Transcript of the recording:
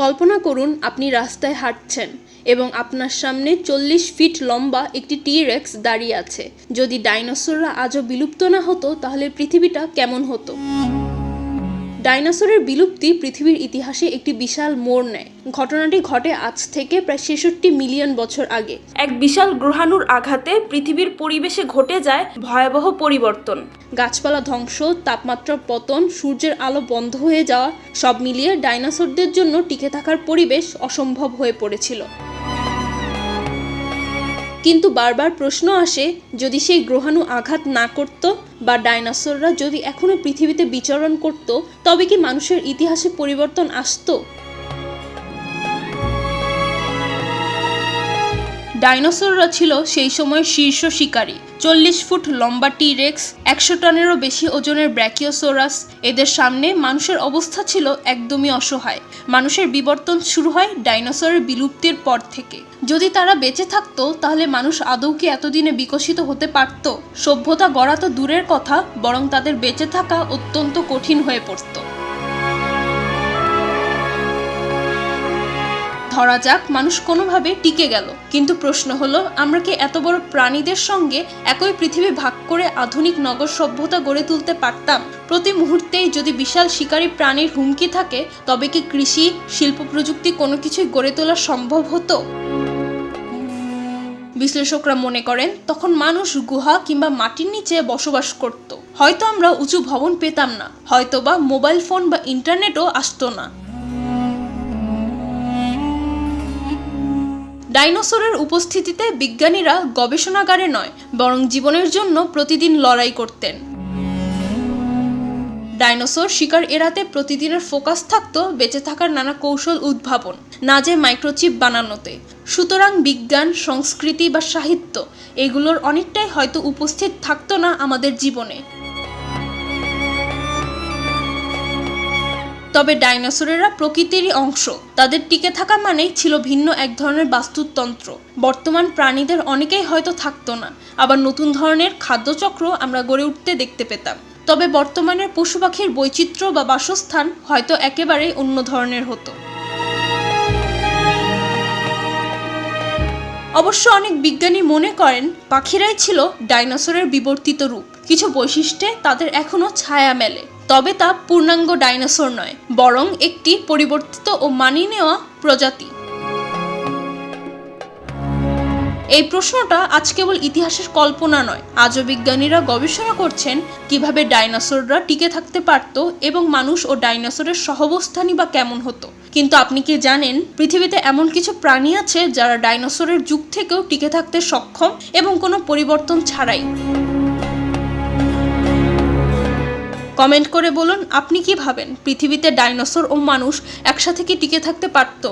কল্পনা করুন, আপনি রাস্তায় হাঁটছেন এবং আপনার সামনে চল্লিশ ফিট লম্বা একটি টি রেক্স দাঁড়িয়ে আছে। যদি ডাইনোসররা আজও বিলুপ্ত না হতো, তাহলে পৃথিবীটা কেমন হতো? ডাইনোসরের বিলুপ্তি পৃথিবীর ইতিহাসে একটি বিশাল মোড় নেয়। ঘটনাটি ঘটে আজ থেকে প্রায় ছেষট্টি মিলিয়ন বছর আগে। এক বিশাল গ্রহাণুর আঘাতে পৃথিবীর পরিবেশে ঘটে যায় ভয়াবহ পরিবর্তন। গাছপালা ধ্বংস, তাপমাত্রা পতন, সূর্যের আলো বন্ধ হয়ে যাওয়া, সব মিলিয়ে ডাইনোসরদের জন্য টিকে থাকার পরিবেশ অসম্ভব হয়ে পড়েছিল। কিন্তু বারবার প্রশ্ন আসে, যদি সেই গ্রহাণু আঘাত না করত বা ডাইনোসররা যদি এখনও পৃথিবীতে বিচরণ করত, তবে কি মানুষের ইতিহাসে পরিবর্তন আসতো? ডাইনোসররা ছিল সেই সময় শীর্ষ শিকারী। চল্লিশ ফুট লম্বা টি রেক্স একশো টনেরও বেশি ওজনের ব্র্যাকিওসোরাস এদের সামনে মানুষের অবস্থা ছিল একদমই অসহায়। মানুষের বিবর্তন শুরু হয় ডাইনোসরের বিলুপ্তির পর থেকে। যদি তারা বেঁচে থাকতো, তাহলে মানুষ আদৌ কি এতদিনে বিকশিত হতে পারত? সভ্যতা গড়া তো দূরের কথা, বরং তাদের বেঁচে থাকা অত্যন্ত কঠিন হয়ে পড়তো। ধরা যাক, মানুষ কোনোভাবে টিকে গেল। কিন্তু প্রশ্ন হলো, আমরা কি এত বড় প্রাণীদের সঙ্গে একই পৃথিবী ভাগ করে আধুনিক নগর সভ্যতা গড়ে তুলতে পারতাম? প্রতি মুহূর্তেই যদি বিশাল শিকারী প্রাণীর হুমকি থাকে, তবে কি কৃষি, শিল্প প্রযুক্তি কোনো কিছুই গড়ে তোলা সম্ভব হতো? বিশ্লেষকরা মনে করেন, তখন মানুষ গুহা কিংবা মাটির নিচে বসবাস করত। হয়তো আমরা উঁচু ভবন পেতাম না, হয়তোবা মোবাইল ফোন বা ইন্টারনেটও আসতো না। ডাইনোসরের উপস্থিতিতে বিজ্ঞানীরা গবেষণাগারে নয়, বরং জীবনের জন্য প্রতিদিন লড়াই করতেন। ডাইনোসর শিকার এড়াতে প্রতিদিনের ফোকাস থাকত বেঁচে থাকার নানা কৌশল উদ্ভাবন, না যে মাইক্রোচিপ বানানোতে। সুতরাং বিজ্ঞান, সংস্কৃতি বা সাহিত্য, এগুলোর অনেকটাই হয়তো উপস্থিত থাকতো না আমাদের জীবনে। তবে ডাইনোসরেরা প্রকৃতিরই অংশ। তাদের টিকে থাকা মানেই ছিল ভিন্ন এক ধরনের বাস্তুতন্ত্র। বর্তমান প্রাণীদের অনেকেই হয়তো থাকতো না। আবার নতুন ধরনের খাদ্যচক্র আমরা গড়ে উঠতে দেখতে পেতাম। তবে বর্তমানের পশু পাখির বৈচিত্র্য বা বাসস্থান হয়তো একেবারেই অন্য ধরনের হতো। অবশ্য অনেক বিজ্ঞানী মনে করেন, পাখিরাই ছিল ডাইনোসরের বিবর্তিত রূপ। কিছু বৈশিষ্ট্যে তাদের এখনও ছায়া মেলে। তবে তা পূর্ণাঙ্গ ডাইনোসর নয়, বরং একটি পরিবর্তিত ও মানিয়ে নেওয়া প্রজাতি। এই প্রশ্নটা আজ কেবল ইতিহাসের কল্পনা নয়, আজও বিজ্ঞানীরা গবেষণা করছেন কীভাবে ডাইনোসররা টিকে থাকতে পারত এবং মানুষ ও ডাইনোসরের সহবস্থানই বা কেমন হতো। কিন্তু আপনি কি জানেন, পৃথিবীতে এমন কিছু প্রাণী আছে যারা ডাইনোসরের যুগ থেকেও টিকে থাকতে সক্ষম এবং কোনো পরিবর্তন ছাড়াই? কমেন্ট করে বলুন, আপনি কি ভাবেন? পৃথিবীতে ডাইনোসর ও মানুষ একসাথে কি টিকে থাকতে পারতো?